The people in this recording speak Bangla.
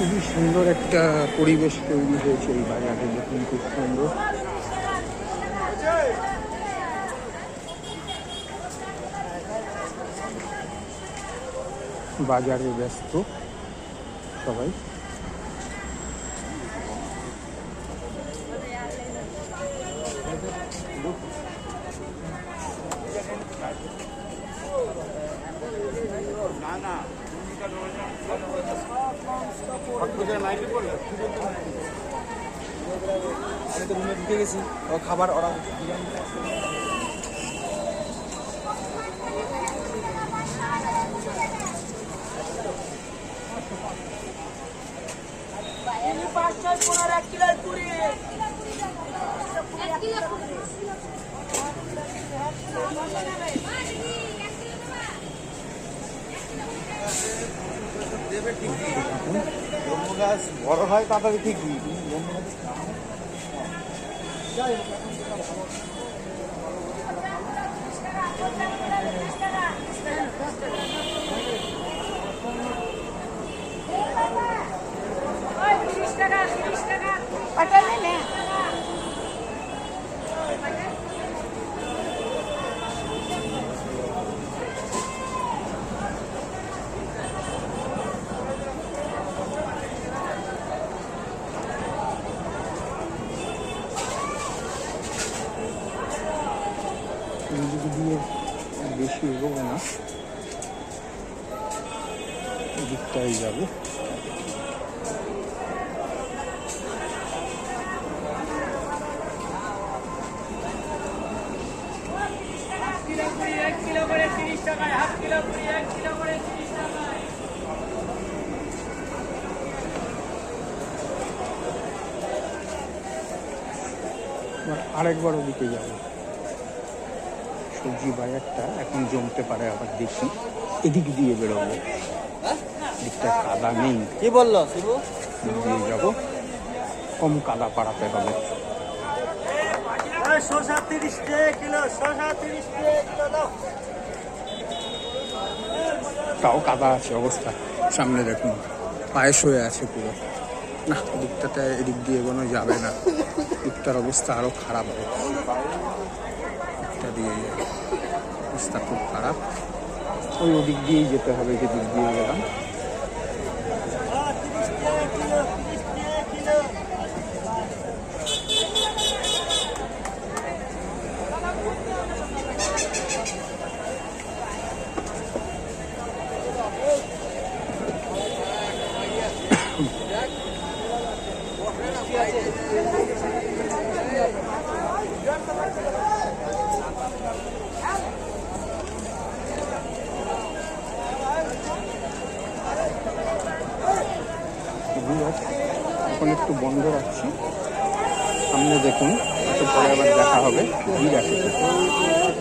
খুবই সুন্দর একটা পরিবেশ তৈরি হয়েছে এই বাজারে দেখুন খুব সুন্দর। বাজারে ব্যস্ত সবাই। আমি তো রুমে ঢুকে গেছি ও খাবার অর্ডার পাঁচ ছয় পনেরো এক কিলোর কুড়ি ব্রহ্ম গাছ বড় হয় তাড়াতাড়ি ঠিকই তিরিশ এদিক দিয়ে বেশি এগোবো না। এদিকটাই যাব। আরেকবার ওদিকে যাব। সবজি বাজারটা এখন জমতে পারে আবার দেখি। এদিক দিয়ে বেরোবো। দিকটা কাদা নেই। কি বলল শিবু? দিয়ে যাব। কম কাদা পাড়াতে হবে। শশা তিরিশ কিলো শশা তিরিশ কিলো তাও কাদা আছে অবস্থা। সামনে দেখুন পায়েস হয়ে আছে পুরো। না দিকটাতে এদিক দিয়ে এগোনো যাবে না। দিকটার অবস্থা আরও খারাপ হবে। অবস্থা খুব খারাপ। ওই ওদিক দিয়েই যেতে হবে যে দিক দিয়ে গেলাম এগুলো এখন একটু বন্ধ রাখছি। সামনে দেখুন একটু পরে আবার দেখা হবে। ভিড় আছে।